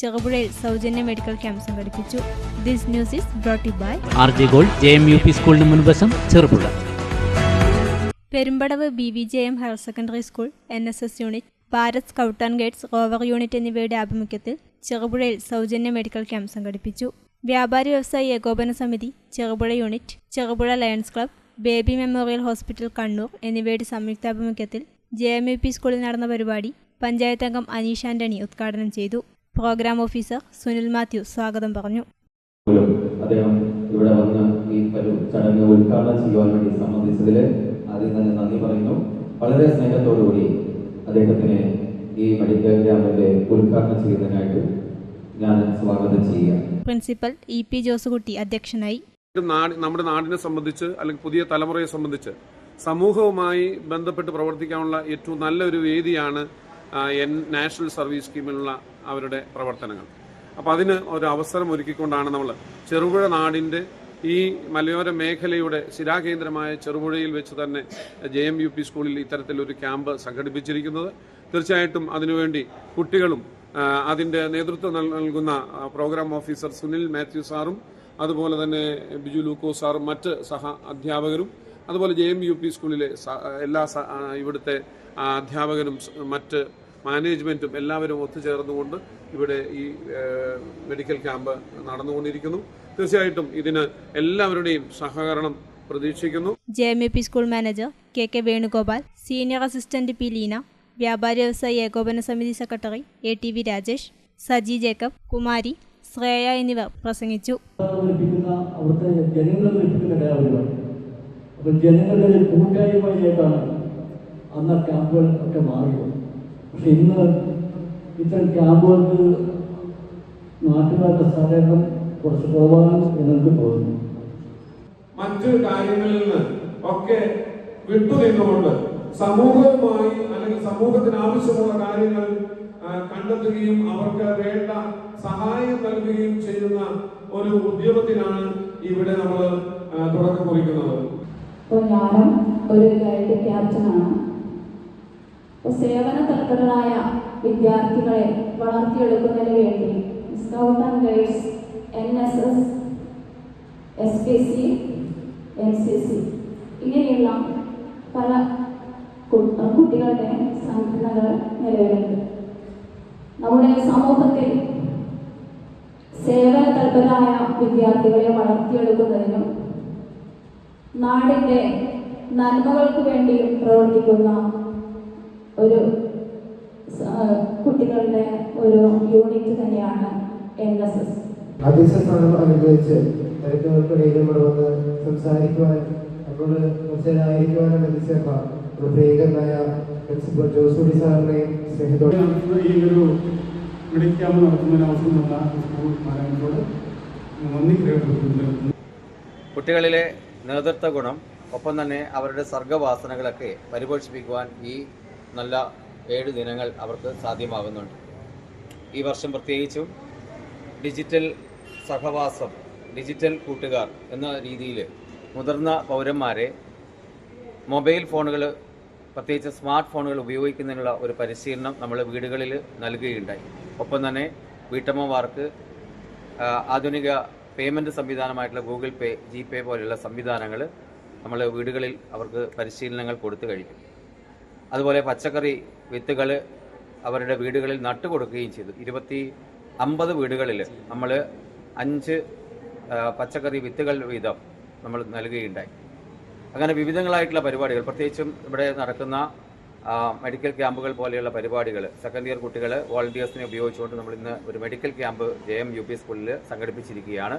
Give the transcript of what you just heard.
ചെറുപുഴയിൽ സൗജന്യ medical camp സംഘടിപ്പിച്ചു. This news is brought by R J gold J M U P സ്കൂളിന് മുൻവശം Cherupuzha. Perumbadav B V J M higher secondary school N S S unit Bharat scout and guides rover unit എന്നിവയുടെ ആഭിമുഖ്യത്തിൽ ചെറുപുഴയിൽ സൗജന്യ medical camp സംഘടിപ്പിച്ചു. വ്യാപാരി വ്യവസായി ഏകോപന സമിതി Cherupuzha unit Cherupuzha lions club baby memorial hospital Kannur എന്നിവയുടെ സംയുക്താഭിമുഖ്യത്തിൽ ജെ എം യു പി സ്കൂളിൽ നടന്ന പരിപാടി പഞ്ചായത്ത് അംഗം അനീഷ് ആന്റണി ഉദ്ഘാടനം ചെയ്തു. പ്രോഗ്രാം ഓഫീസർ സുനിൽ മാത്യു സ്വാഗതം പറഞ്ഞു. അദ്ദേഹം ഇവിടെ വന്ന് ഈ ഒരു ചടങ്ങ് ഉദ്ഘാടനം ചെയ്യുവാൻ വേണ്ടി സംബന്ധിച്ചതിൽ ആദ്യം തന്നെ നന്ദി പറയുന്നു. വളരെ സ്നേഹത്തോടുകൂടി അദ്ദേഹത്തിന് ഈ മെഡിക്കൽ ക്യാമ്പിന്റെ ഉദ്ഘാടനം ചെയ്യുന്നതിനായിട്ട് ഞാൻ സ്വാഗതം ചെയ്യുക പ്രിൻസിപ്പൽ ഇ പി ജോസുകുട്ടി അധ്യക്ഷനായി. നമ്മുടെ നാടിനെ സംബന്ധിച്ച് അല്ലെങ്കിൽ പുതിയ തലമുറയെ സംബന്ധിച്ച് സമൂഹവുമായി ബന്ധപ്പെട്ട് പ്രവർത്തിക്കാനുള്ള ഏറ്റവും നല്ലൊരു വേദിയാണ് എൻ നാഷണൽ സർവീസ് സ്കീമിലുള്ള അവരുടെ പ്രവർത്തനങ്ങൾ. അപ്പോൾ അതിന് ഒരു അവസരം ഒരുക്കിക്കൊണ്ടാണ് നമ്മൾ ചെറുപുഴ നാടിന്റെ ഈ മലയോര മേഖലയുടെ ശിരാകേന്ദ്രമായ ചെറുപുഴയിൽ വെച്ച് തന്നെ ജെ എം യു പി സ്കൂളിൽ ഇത്തരത്തിലൊരു ക്യാമ്പ് സംഘടിപ്പിച്ചിരിക്കുന്നത്. തീർച്ചയായിട്ടും അതിനുവേണ്ടി കുട്ടികളും അതിന്റെ നേതൃത്വം നൽകുന്ന പ്രോഗ്രാം ഓഫീസർ സുനിൽ മാത്യു സാറും അതുപോലെ തന്നെ ബിജു ലൂക്കോ സാറും മറ്റ് സഹ അധ്യാപകരും അതുപോലെ ജെ എം യു പി സ്കൂളിലെ എല്ലാ ഇവിടുത്തെ അധ്യാപകരും മറ്റ് മാനേജ്മെന്റും എല്ലാവരും ഒത്തുചേർന്നുകൊണ്ട് ഇവിടെ ഈ മെഡിക്കൽ ക്യാമ്പ് നടന്നുകൊണ്ടിരിക്കുന്നു. തീർച്ചയായിട്ടും ഇതിന് എല്ലാവരുടെയും സഹകരണം പ്രതീക്ഷിക്കുന്നു. J M U P school manager K K Venugopal senior assistant P Leena വ്യാപാരി വ്യവസായി ഏകോപന സമിതി secretary A T V Rajesh Saji Jacob Kumari Shreya എന്നിവർ പ്രസംഗിച്ചു. അപ്പം ജനങ്ങളുടെ ഒരു കൂട്ടായ്മയായിട്ടാണ് അന്ന് ആ ക്യാമ്പുകൾ ഒക്കെ മാറിയത്. പക്ഷെ ഇന്ന് ഇത്തരം ക്യാമ്പുകൾക്ക് നാട്ടുകാരുടെ സഹകരണം കുറച്ച് കുറവാണ് എന്നെനിക്ക് തോന്നുന്നു. മറ്റ് കാര്യങ്ങളിൽ നിന്ന് ഒക്കെ വിട്ടുനിന്നുകൊണ്ട് സമൂഹവുമായി അല്ലെങ്കിൽ സമൂഹത്തിന് ആവശ്യമുള്ള കാര്യങ്ങൾ കണ്ടെത്തുകയും അവർക്ക് വേണ്ട സഹായം നൽകുകയും ചെയ്യുന്ന ഒരു ഉദ്യമത്തിനാണ് ഇവിടെ നമ്മൾ തുടക്കം കുറിക്കുന്നത്. അപ്പോൾ ഞാനും ഒരു ഗൈഡ് ക്യാപ്റ്റനാണ്. അപ്പോൾ സേവന തൽപരരായ വിദ്യാർത്ഥികളെ വളർത്തിയെടുക്കുന്നതിന് വേണ്ടി scout and guides N S S S P C N C C ഇങ്ങനെയുള്ള പല കുട്ടികളുടെ സംഘടനകൾ നിലവിലുണ്ട്. നമ്മുടെ സമൂഹത്തിൽ സേവന തൽപരരായ വിദ്യാർത്ഥികളെ വളർത്തിയെടുക്കുന്നതിനും നാടിന്റെ നന്മകൾക്ക് വേണ്ടിയും പ്രവർത്തിക്കുന്ന ഒരു കുട്ടികളുടെ ഒരു യൂണിറ്റ് തന്നെയാണ് എൻ എസ് എസ്. അധ്യക്ഷ സ്ഥാനം അനുഗ്രഹിച്ച് തിരക്കുകൾക്കിടയിൽ ഇവിടെ വന്ന് സംസാരിക്കുവാൻ നമ്മൾ കുറച്ചേരായിരിക്കുവാനും എത്തിച്ചേർന്ന ഒരു പ്രിയങ്കരനായ പ്രിൻസിപ്പൽ ജോസൂടി സാറിനെയും സ്നേഹത്തോടെ ഈ ഒരു മെഡിക്കൽ ക്യാമ്പ് നടത്തുന്നതിന് അവസരം തന്ന സ്കൂൾ മാനേജ്മെന്റിനോട് നന്ദി രേഖപ്പെടുത്തുന്നു. കുട്ടികളിലെ നേതൃത്വ ഗുണം ഒപ്പം തന്നെ അവരുടെ സർഗവാസനകളൊക്കെ പരിപോഷിപ്പിക്കുവാൻ ഈ നല്ല ഏഴ് ദിനങ്ങൾ അവർക്ക് സാധ്യമാകുന്നുണ്ട്. ഈ വർഷം പ്രത്യേകിച്ചും ഡിജിറ്റൽ സഹവാസം ഡിജിറ്റൽ കൂട്ടുകാർ എന്ന രീതിയിൽ മുതിർന്ന പൗരന്മാരെ മൊബൈൽ ഫോണുകൾ പ്രത്യേകിച്ച് സ്മാർട്ട് ഫോണുകൾ ഉപയോഗിക്കുന്നതിനുള്ള ഒരു പരിശീലനം നമ്മൾ വീടുകളിൽ നൽകുകയുണ്ടായി. ഒപ്പം തന്നെ വീട്ടമ്മമാർക്ക് ആധുനിക പേയ്മെന്റ് സംവിധാനമായിട്ടുള്ള ഗൂഗിൾ പേ ജി പേ പോലെയുള്ള സംവിധാനങ്ങൾ നമ്മൾ വീടുകളിൽ അവർക്ക് പരിശീലനങ്ങൾ കൊടുത്തു കഴിഞ്ഞു അതുപോലെ പച്ചക്കറി വിത്തുകൾ അവരുടെ വീടുകളിൽ നട്ടുകൊടുക്കുകയും ചെയ്തു. ഇരുപത്തി അമ്പത് വീടുകളിൽ നമ്മൾ അഞ്ച് പച്ചക്കറി വിത്തുകൾ വീതം നമ്മൾ നൽകുകയുണ്ടായി. അങ്ങനെ വിവിധങ്ങളായിട്ടുള്ള പരിപാടികൾ പ്രത്യേകിച്ചും ഇവിടെ നടക്കുന്ന മെഡിക്കൽ ക്യാമ്പുകൾ പോലെയുള്ള പരിപാടികൾ സെക്കൻഡ് ഇയർ കുട്ടികൾ വോളണ്ടിയേഴ്സിനെ ഉപയോഗിച്ചുകൊണ്ട് നമ്മൾ ഇന്ന് ഒരു medical camp J M U P സ്കൂളിൽ സംഘടിപ്പിച്ചിരിക്കുകയാണ്.